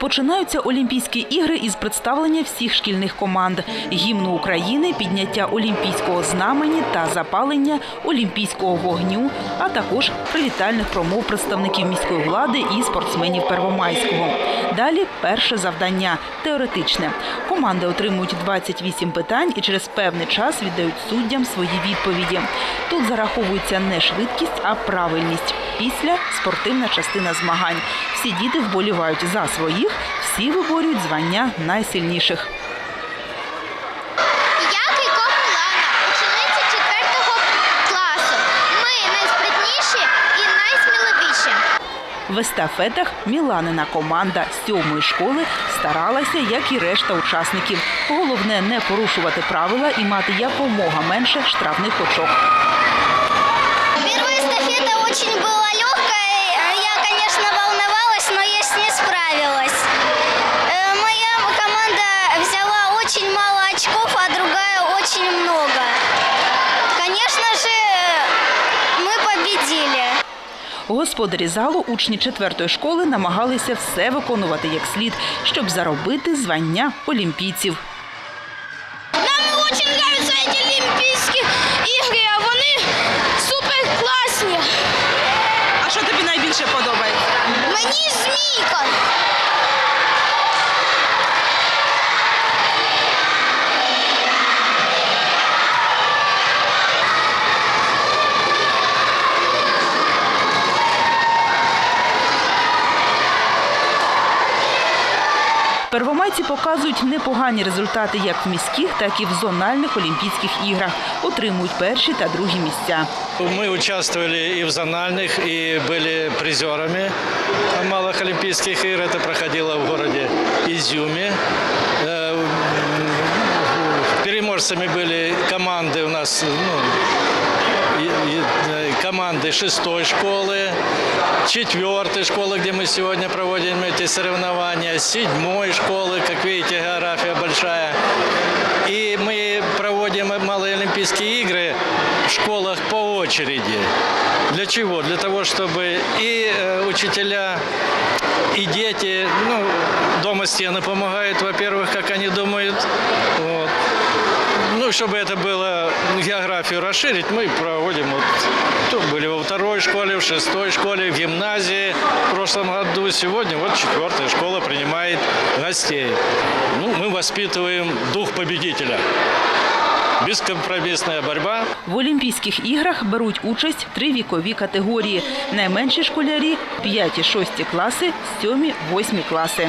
Починаються Олімпійські ігри із представлення всіх шкільних команд, гімну України, підняття олімпійського знамені та запалення олімпійського вогню, а також привітальних промов представників міської влади і спортсменів Первомайського. Далі перше завдання теоретичне. Команди отримують 28 питань і через певний час віддають суддям свої відповіді. Тут зараховується не швидкість, а правильність. Після спортивна частина змагань. Всі діти вболівають за своїх, всі виборюють звання найсильніших. Я Кийко Мілана, учениця 4 класу. Ми найспритніші і найсміливіші. В естафетах Міланина команда сьомої школи старалася, як і решта учасників. Головне не порушувати правила і мати якомога менше штрафних очок. Первая эстафета очень была легкой. Победили. Господарі залу, учні четвертої школи, намагалися все виконувати як слід, щоб заробити звання олімпійців. Нам очень нравятся эти Олимпийские игры, а вони супер класні. А що тобі найбільше подобається? Мені змійка. Первомайці показують непогані результати як в міських, так і в зональних олімпійських іграх. Отримують перші та другі місця. Мы участвовали и в зональных, и были призерами малых Олимпийских игр. Это проходило в городе Изюме. Э, Переможцами были команды у нас, ну, и- и, э, команды шестой школы, Четвертой школы, где мы сегодня проводим эти соревнования, седьмой школы, как видите, география большая. И мы проводим малые Олимпийские игры в школах по очереди. Для чего? Для того, чтобы и э, учителя, и дети, ну, дома стены помогают, во-первых, как они думают. Вот. Ну, чтобы это было географию расширить, мы проводим вот тут были школе, в шестой школе, в гимназии в прошлом году. Сегодня вот четвертая школа принимает гостей. Ну, мы воспитываем дух победителя. Бескомпромиссная борьба. В Олімпійських іграх беруть участь три вікові категорії. Найменші школярі 5-6 класи, 7-8 класи.